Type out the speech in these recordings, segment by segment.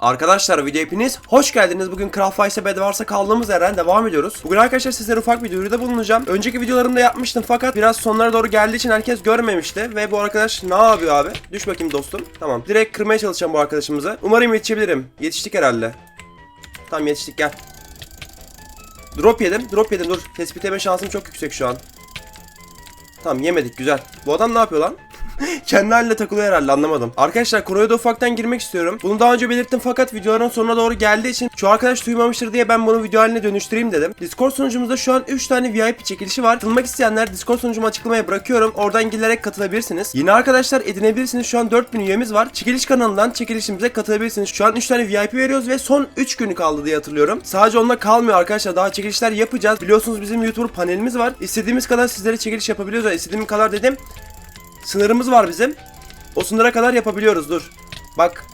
Arkadaşlar video hepiniz hoş geldiniz. Bugün Craft Vice'e Bedwars'a kaldığımız yerden devam ediyoruz. Bugün arkadaşlar sizlere ufak bir duyuruda bulunacağım. Önceki videolarımda yapmıştım fakat biraz sonlara doğru geldiği için herkes görmemişti. Ve bu arkadaş ne yapıyor abi? Düş bakayım dostum. Tamam. Direkt kırmaya çalışacağım bu arkadaşımızı. Umarım yetişebilirim. Yetiştik herhalde. Tamam yetiştik gel. Drop yedim. Drop yedim. Dur. Tespit etme şansım çok yüksek şu an. Tamam yemedik güzel. Bu adam ne yapıyor lan? Kendi haline takılıyor herhalde anlamadım. Arkadaşlar konuya da ufaktan girmek istiyorum. Bunu daha önce belirttim fakat videoların sonuna doğru geldiği için şu arkadaş duymamıştır diye ben bunu video haline dönüştüreyim dedim. Discord sunucumuzda şu an 3 tane VIP çekilişi var. Katılmak isteyenler Discord sunucumu açıklamaya bırakıyorum. Oradan gelerek katılabilirsiniz. Yeni arkadaşlar edinebilirsiniz. Şu an 4000 üyemiz var. Çekiliş kanalından çekilişimize katılabilirsiniz. Şu an 3 tane VIP veriyoruz ve son 3 günü kaldı diye hatırlıyorum. Sadece onunla kalmıyor arkadaşlar. Daha çekilişler yapacağız. Biliyorsunuz bizim YouTuber panelimiz var. İstediğimiz kadar sizlere çekiliş yapabiliyoruz. İstediğim kadar dedim. Sınırımız var bizim. O sınıra kadar yapabiliyoruz dur. Bak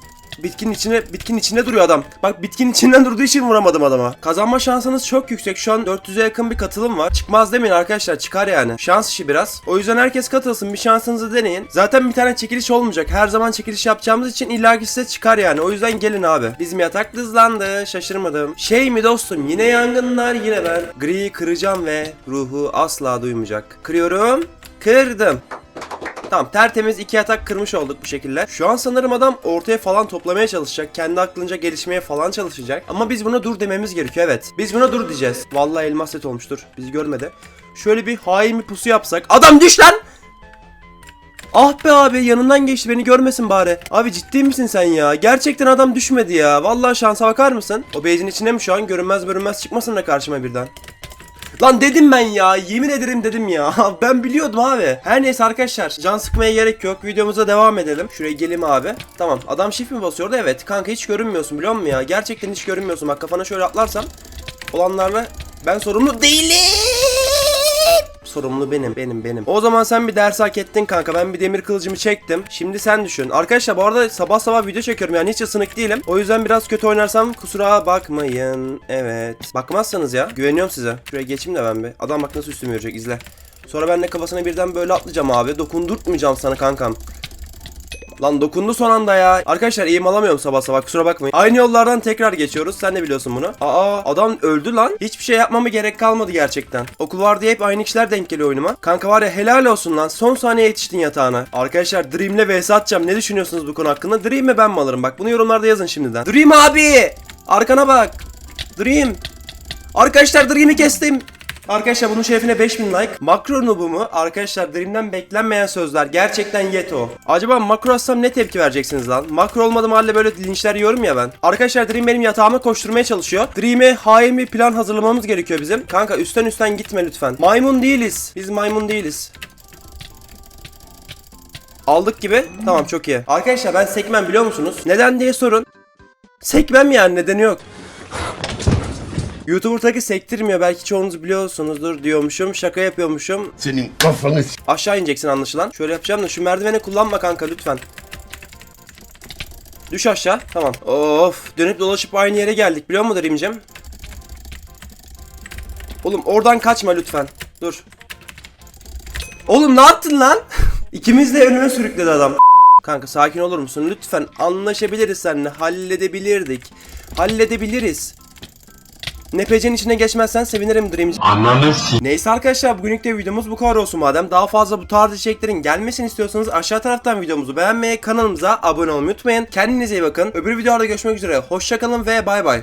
bitkinin içine bitkinin içinde duruyor adam. Bak bitkinin içinden durduğu için vuramadım adama. Kazanma şansınız çok yüksek. Şu an 400'e yakın bir katılım var. Çıkmaz demeyin arkadaşlar çıkar yani. Şans işi biraz. O yüzden herkes katılsın bir şansınızı deneyin. Zaten bir tane çekiliş olmayacak. Her zaman çekiliş yapacağımız için illaki size çıkar yani. O yüzden gelin abi. Bizim yatak hızlandı. Şaşırmadım. Şey mi dostum yine yangınlar yine ben. Gri'yi kıracağım ve ruhu asla duymayacak. Kırıyorum. Kırdım. Tamam tertemiz iki yatak kırmış olduk bu şekilde. Şu an sanırım adam ortaya falan toplamaya çalışacak. Kendi aklınca gelişmeye falan çalışacak. Ama biz buna dur dememiz gerekiyor evet. Biz buna dur diyeceğiz. Vallahi elmas set olmuştur. Bizi görmedi. Şöyle bir hain bir pusu yapsak. Adam düş lan! Ah be abi yanından geçti beni görmesin bari. Abi ciddi misin sen ya? Gerçekten adam düşmedi ya. Vallahi şansa bakar mısın? O base'in içinde mi şu an? Görünmez görünmez çıkmasın da karşıma birden. Lan dedim ben ya. Yemin ederim dedim ya. ben biliyordum abi. Her neyse arkadaşlar. Can sıkmaya gerek yok. Videomuza devam edelim. Şuraya gelim abi. Tamam. Adam shift mi basıyordu? Evet. Kanka hiç görünmüyorsun biliyor musun ya? Gerçekten hiç görünmüyorsun. Bak kafana şöyle atlarsam olanlarla ben sorumlu değilim. Sorumlu benim, benim, benim. O zaman sen bir ders hak ettin kanka. Ben bir demir kılıcımı çektim. Şimdi sen düşün. Arkadaşlar bu arada sabah sabah video çekiyorum yani hiç ısınık değilim. O yüzden biraz kötü oynarsam kusura bakmayın. Evet. Bakmazsanız ya. Güveniyorum size. Şuraya geçeyim de ben bir. Adam bak nasıl üstüme yürüyecek izle. Sonra ben de kafasına birden böyle atlayacağım abi. Dokundurtmayacağım sana kankam. Lan dokundu son anda ya. Arkadaşlar eğim alamıyorum sabah sabah kusura bakmayın. Aynı yollardan tekrar geçiyoruz. Sen de biliyorsun bunu. Aa adam öldü lan. Hiçbir şey yapmama gerek kalmadı gerçekten. Okul var diye hep aynı kişiler denk geliyor oyunuma. Kanka var ya helal olsun lan. Son saniye yetiştin yatağına. Arkadaşlar Dream'le vs atacağım. Ne düşünüyorsunuz bu konu hakkında? Dream ben mi alırım? Bak bunu yorumlarda yazın şimdiden. Dream abi! Arkana bak. Dream. Arkadaşlar Dream'i kestim. Arkadaşlar bunun şerefine 5000 like. Makro nubu mu? Arkadaşlar Dream'den beklenmeyen sözler. Gerçekten yeto. Acaba makro atsam ne tepki vereceksiniz lan? Makro olmadığım halde böyle linçler yiyorum ya ben. Arkadaşlar Dream benim yatağıma koşturmaya çalışıyor. Dream'e hain bir plan hazırlamamız gerekiyor bizim. Kanka üstten üstten gitme lütfen. Maymun değiliz. Biz maymun değiliz. Aldık gibi. Tamam çok iyi. Arkadaşlar ben sekmem biliyor musunuz? Neden diye sorun. Sekmem yani nedeni yok. YouTuber'daki sektirmiyor belki çoğunuz biliyorsunuzdur diyormuşum. Şaka yapıyormuşum. Senin kafanı s- Aşağı ineceksin anlaşılan. Şöyle yapacağım da şu merdiveni kullanma kanka lütfen. Düş aşağı. Tamam. Of dönüp dolaşıp aynı yere geldik biliyor musun Rimcim? Oğlum oradan kaçma lütfen. Dur. Oğlum ne yaptın lan? İkimiz de önüme sürükledi adam. Kanka sakin olur musun? Lütfen anlaşabiliriz seninle. Halledebilirdik. Halledebiliriz. Nepece'nin içine geçmezsen sevinirim Dreamci. S- Neyse arkadaşlar bugünlük de videomuz bu kadar olsun madem. Daha fazla bu tarz içeriklerin gelmesini istiyorsanız aşağı taraftan videomuzu beğenmeyi, kanalımıza abone olmayı unutmayın. Kendinize iyi bakın. Öbür videolarda görüşmek üzere. Hoşçakalın ve bay bay.